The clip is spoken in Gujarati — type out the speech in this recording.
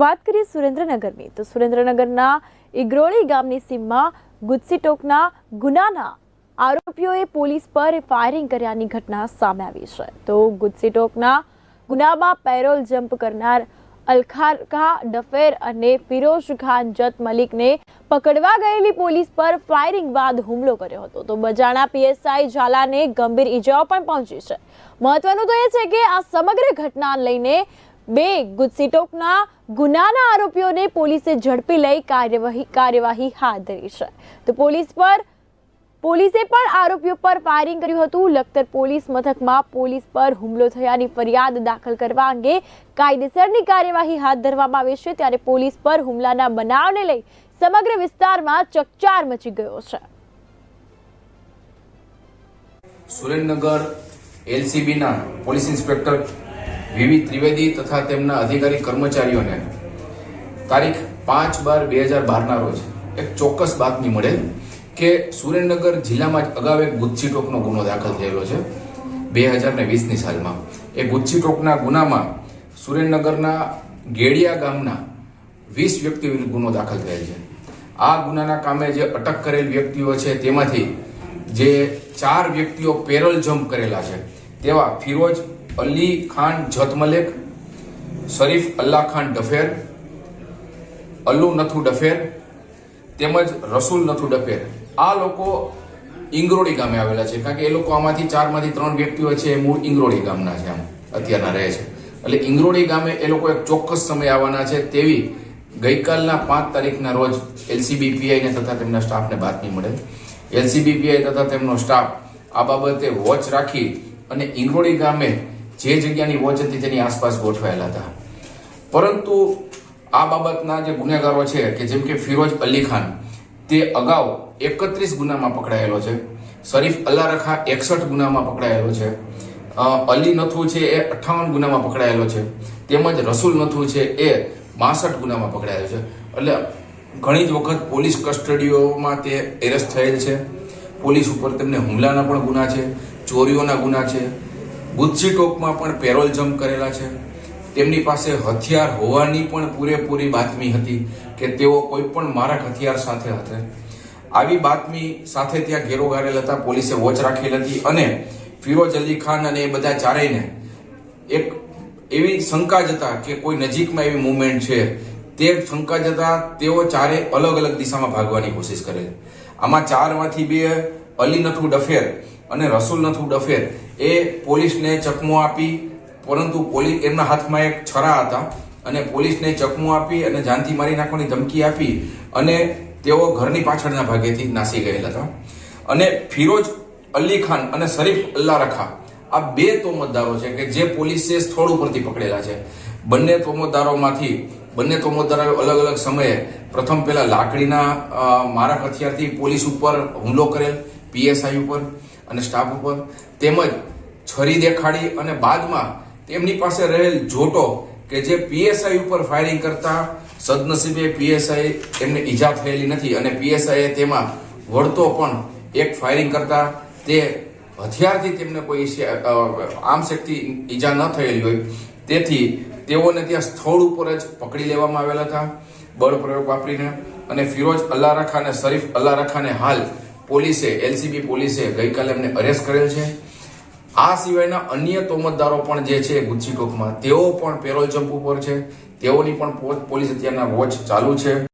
વાત કરીએ સુરેન્દ્રનગરની, તો સુરેન્દ્રનગરના ઇગ્રોળી ગામની સીમમાં ગુજસીટોકના ગુનાના આરોપીઓએ પોલીસ પર ફાયરિંગ કર્યાની ઘટના સામે આવી છે. તો ગુજસીટોકના ગુનામાં પેરોલ જમ્પ કરનાર અલખારકા ડફેર અને ફિરોઝ ખાન જત મલિકને પકડવા ગયેલી પોલીસ પર ફાયરિંગ બાદ હુમલો કર્યો હતો. તો બજાણા પીએસઆઈ ઝાલાને ગંભીર ઈજાઓ પણ પહોંચી છે. મહત્વનું તો એ છે કે આ સમગ્ર ઘટના લઈને બે ગુજસીટોકના ગુનાના આરોપીઓને પોલીસે ઝડપી લઈ કાર્યવાહી કાર્યવાહી હાથ ધરી છે. તો પોલીસ પર, પોલીસે પણ આરોપીઓ પર ફાયરિંગ કર્યું હતું. લખતર પોલીસ મથકમાં પોલીસ પર હુમલો થયાની ફરિયાદ દાખલ કરવા અંગે કાયદેસરની કાર્યવાહી હાથ ધરવામાં આવી છે. ત્યારે પોલીસ પર હુમલાના બનાવને લઈ સમગ્ર વિસ્તારમાં ચકચાર મચી ગયો છે. સુરેન્દ્રનગર એલસીબીના પોલીસ ઇન્સ્પેક્ટર વિવિધ ત્રિવેદી તથા તેમના અધિકારી કર્મચારીઓને તારીખ પાંચ બાર બે હજાર બારના રોજ એક ચોક્કસ બાતમી મળેલ કે સુરેન્દ્રનગર જિલ્લામાં જ અગાઉ એક ગુજસી ટોકનો ગુનો દાખલ થયેલો છે. બે હજાર ને વીસની સાલમાં એ ગુચ્છી ટોકના ગુનામાં સુરેન્દ્રનગરના ગેડિયા ગામના વીસ વ્યક્તિ વિરુદ્ધ ગુનો દાખલ થયેલ છે. આ ગુનાના કામે જે અટક કરેલ વ્યક્તિઓ છે તેમાંથી જે ચાર વ્યક્તિઓ પેરોલ જમ્પ કરેલા છે તેવા ફિરોજ અલી ખાન જતમલેક શરીફ અલ્લાહ ખાન ડફેર, અલ્લુ નથુ ડફેર, તેમજ રસુલ નથુ ડફેર. આ લોકો ઇંગરોડી ગામે આવેલા છે, કારણ કે એ લોકો આમાંથી ચારમાંથી ત્રણ વ્યક્તિઓ છે, એ મૂળ ઇંગરોડી ગામના છે આમ, અત્યારના રહે છે. એટલે ઇંગરોડી ગામે એ લોકો એક ચોક્કસ સમય આવવાના છે, તેવી ગઈકાલના પાંચ તારીખના રોજ એલસીબીપીઆઈને તથા તેમના સ્ટાફને બાતમી મળે. એલસીબીપીઆઈ તથા તેમનો સ્ટાફ આ બાબતે વોચ રાખી અને ઇંગરોડી ગામે જે જગ્યાની વોચ હતી તેની આસપાસ ગોઠવાયેલા હતા. પરંતુ આ બાબતના જે ગુનેગારો છે, કે જેમ કે ફિરોજ અલી ખાન, તે અગાઉ એકત્રીસ ગુનામાં પકડાયેલો છે. શરીફ અલ્લા રખા એકસઠ ગુનામાં પકડાયેલો છે. અલી નથુ છે એ અઠ્ઠાવન ગુનામાં પકડાયેલો છે. તેમજ રસુલ નથુ છે એ બાસઠ ગુનામાં પકડાયેલો છે. એટલે ઘણી જ વખત પોલીસ કસ્ટડીઓમાં તે એરેસ્ટ થયેલ છે. પોલીસ ઉપર તેમને હુમલાના પણ ગુના છે, ચોરીઓના ગુના છે. ગુજસી ટોકમાં પણ પેરોલ જમ્પ કરેલા છે. તેમની પાસે હથિયાર હોવાની પણ પૂરેપૂરી બાતમી હતી કે તેઓ કોઈ પણ મારક હથિયાર સાથે હતા આવી બાતમી સાથે ત્યાં ઘેરો ગારેલ હતા, પોલીસે વોચ રાખેલ હતી અને ફિરોજ અલી ખાન અને એ બધા ચારેયને એક એવી શંકા જતા કે કોઈ નજીકમાં એવી મુવમેન્ટ છે. તે શંકા જતા તેઓ ચારે અલગ અલગ દિશામાં ભાગવાની કોશિશ કરે. આમાં ચારમાંથી બે અલી નથુ ડફેર અને રસુલ નથુ ડફેર. એ પોલીસને ચકમો આપી, પરંતુ પોલીસ એમના હાથમાં એક છરા હતા અને પોલીસને ચકમો આપી અને જાનથી મારી નાખવાની ધમકી આપી અને તેઓ ઘરની પાછળના ભાગેથી નાસી ગયેલા હતા. અને ફિરોજ અલી ખાન અને શરીફ અલ્લા રખા આ બે તોમતદારો છે કે જે પોલીસે સ્થળ ઉપરથી પકડેલા છે. બંને તોમતદારોમાંથી, બંને તોમતદારોએ અલગ અલગ સમયે પ્રથમ પહેલા લાકડીના મારા હથિયારથી પોલીસ ઉપર હુમલો કરેલ પીએસઆઈ ઉપર અને સ્ટાફ ઉપર તેમજ છરી દેખાડી અને બાદમાં તેમની પાસે રહેલ જોટો કે જે પીએસઆઈ ઉપર ફાયરિંગ કરતા સદનસીબે પીએસઆઈ એમને ઈજા થયેલી નથી અને પીએસઆઈએ તેમાં વળતો પણ એક ફાયરિંગ કરતા તે હથિયારથી તેમને કોઈ આમ શક્તિ ઈજા ન થયેલી હોય. તેથી તેઓને ત્યાં સ્થળ ઉપર જ પકડી લેવામાં આવેલા હતા. બળ પ્રયોગ વાપરીને અને ફિરોજ અલ્લા રખા અને શરીફ અલ્લારખાને હાલ પોલીસે એલસીબી પોલીસે ગઈકાલે એમને અરેસ્ટ કરેલ છે. આ સિવાયના અન્ય તોમતદારો પણ જે છે ગુચ્છી ટોકમાં, તેઓ પણ પેરોલ જમ્પ ઉપર છે. તેઓની પણ પોલીસ અત્યારના વોચ ચાલુ છે.